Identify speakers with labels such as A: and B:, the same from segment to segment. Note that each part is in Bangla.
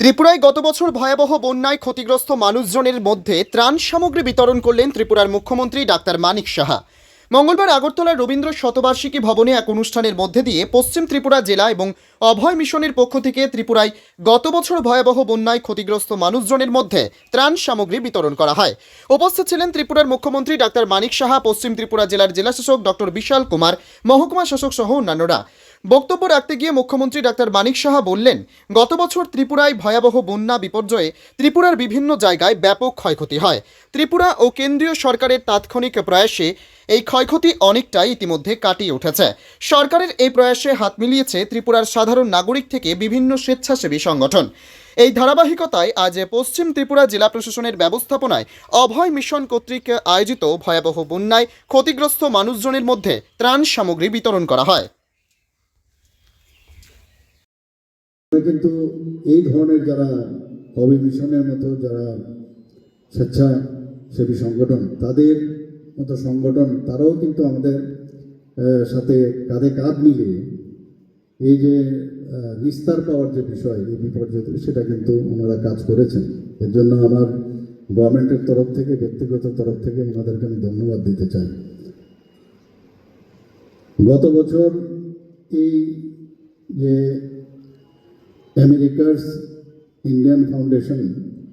A: ত্রিপুরায় গত বছর ভয়াবহ বন্যায় ক্ষতিগ্রস্ত মানুষজনের মধ্যে ত্রাণ সামগ্রী বিতরণ করলেন ত্রিপুরার মুখ্যমন্ত্রী ডাক্তার মানিক সাহা। মঙ্গলবার আগরতলার রবীন্দ্র শতবার্ষিকী ভবনে এক অনুষ্ঠানের মধ্যে দিয়ে পশ্চিম ত্রিপুরা জেলা এবং অভয় মিশনের পক্ষ থেকে ত্রিপুরায় গত বছর ভয়াবহ বন্যায় ক্ষতিগ্রস্ত মানুষজনের মধ্যে ত্রাণ সামগ্রী বিতরণ করা হয়। উপস্থিত ছিলেন ত্রিপুরার মুখ্যমন্ত্রী ডাক্তার মানিক সাহা, পশ্চিম ত্রিপুরা জেলার জেলাশাসক ডক্টর বিশাল কুমার, মহকুমা শাসক সহ অন্যান্যরা। বক্তব্য রাখতে গিয়ে মুখ্যমন্ত্রী ডাক্তার মানিক সাহা বললেন, গত বছর ত্রিপুরায় ভয়াবহ বন্যা বিপর্যয়ে ত্রিপুরার বিভিন্ন জায়গায় ব্যাপক ক্ষয়ক্ষতি হয়। ত্রিপুরা ও কেন্দ্রীয় সরকারের তাৎক্ষণিক প্রয়াসে এই ক্ষয়ক্ষতি অনেকটাই ইতিমধ্যে কাটিয়ে উঠেছে। সরকারের এই প্রয়াসে হাত মিলিয়েছে ত্রিপুরার সাধারণ নাগরিক থেকে বিভিন্ন স্বেচ্ছাসেবী সংগঠন। এই ধারাবাহিকতায় আজ পশ্চিম ত্রিপুরা জেলা প্রশাসনের ব্যবস্থাপনায় অভয় মিশন কর্তৃক আয়োজিত ভয়াবহ বন্যায় ক্ষতিগ্রস্ত মানুষজনের মধ্যে ত্রাণ সামগ্রী বিতরণ করা হয়।
B: কিন্তু এই ধরনের যারা কবি মিশনের মতো যারা স্বেচ্ছাসেবী সংগঠন, তাদের মতো সংগঠন, তারাও কিন্তু আমাদের সাথে কাঁধে কাঁধ মিলিয়ে এই যে নিস্তার পাওয়ার যে বিষয়, এই বিপর্যয় সেটা কিন্তু ওনারা কাজ করেছেন। এর জন্য আমার গভর্নমেন্টের তরফ থেকে, ব্যক্তিগত তরফ থেকে ওনাদেরকে আমি ধন্যবাদ দিতে চাই। গত বছর এই যে আমেরিকার ইন্ডিয়ান ফাউন্ডেশন,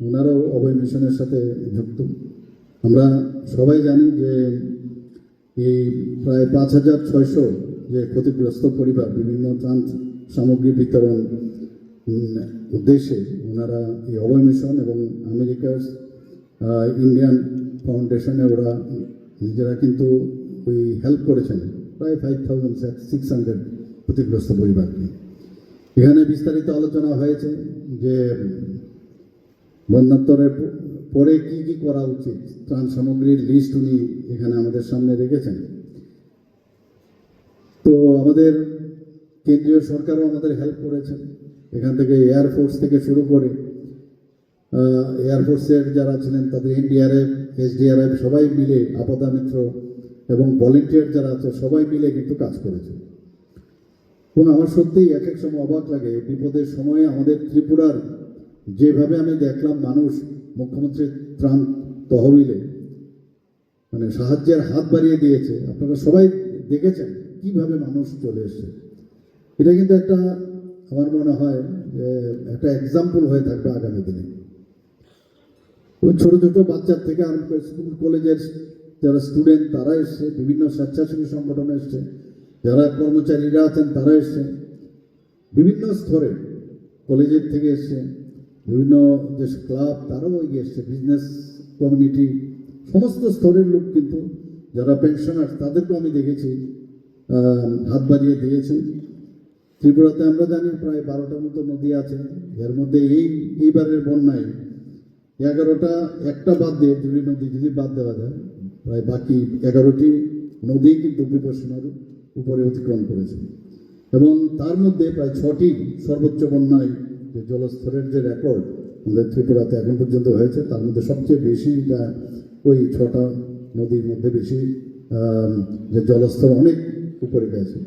B: ওনারাও অভয় মিশনের সাথে যুক্ত। আমরা সবাই জানি যে এই প্রায় পাঁচ হাজার ছয়শো যে ক্ষতিগ্রস্ত পরিবার, বিভিন্ন ত্রাণ সামগ্রী বিতরণ উদ্দেশ্যে ওনারা এই অভয় মিশন এবং আমেরিকার ইন্ডিয়ান ফাউন্ডেশনে ওরা নিজেরা কিন্তু ওই হেল্প করেছেন। প্রায় ফাইভ থাউজেন্ড সিক্স হান্ড্রেড ক্ষতিগ্রস্ত পরিবারকে। এখানে বিস্তারিত আলোচনা হয়েছে যে বন্যাত্তরের পরে কি কি করা উচিত? ত্রাণ সামগ্রীর লিস্ট উনি এখানে আমাদের সামনে রেখেছেন। তো আমাদের কেন্দ্রীয় সরকারও আমাদের হেল্প করেছেন। এখান থেকে এয়ারফোর্স থেকে শুরু করে এয়ারফোর্সের যারা ছিলেন তাদের এনডিআরএফ এসডিআরএফ সবাই মিলে আপদা মিত্র এবং ভলেন্টিয়ার যারা আছে সবাই মিলে কিন্তু কাজ করেছে। এবং আমার সত্যিই এক এক সময় অবাক লাগে, বিপদের সময়ে আমাদের ত্রিপুরার যেভাবে আমি দেখলাম মানুষ মুখ্যমন্ত্রীর ত্রাণ তহবিলে মানে সাহায্যের হাত বাড়িয়ে দিয়েছে। আপনারা সবাই দেখেছেন কীভাবে মানুষ চলে এসছে। এটা কিন্তু একটা, আমার মনে হয়, যে একটা এক্সাম্পল হয়ে থাকবে আগামী দিনে। ওই ছোট ছোট বাচ্চার থেকে আরম্ভ করে স্কুল, কলেজের যারা স্টুডেন্ট তারা এসছে। বিভিন্ন স্বেচ্ছাসেবী সংগঠন এসছে। যারা কর্মচারীরা আছেন, তারা এসছে। বিভিন্ন স্তরে কলেজের থেকে এসছে। বিভিন্ন যে ক্লাব, তারাও এগিয়ে এসছে বিজনেস কমিউনিটি সমস্ত স্তরের লোক কিন্তু, যারা পেনশনার তাদেরকেও আমি দেখেছি হাত বাড়িয়ে দিয়েছে। ত্রিপুরাতে আমরা জানি প্রায় বারোটার মতো নদী আছে, এর মধ্যে এই, এইবারের বন্যায় এগারোটা, একটা বাদ দিয়ে দুটি নদী যদি বাদ দেওয়া যায়, প্রায় বাকি এগারোটি নদী কিন্তু বিপর্ষণার উপরে অতিক্রম করেছে। এবং তার মধ্যে প্রায় ছটি সর্বোচ্চ বন্যায় যে জলস্তরের যে রেকর্ড আমাদের ত্রিপুরাতে এখন পর্যন্ত হয়েছে, তার মধ্যে সবচেয়ে বেশি ওই ছটা নদীর মধ্যে বেশি যে জলস্তর অনেক উপরে গেছে।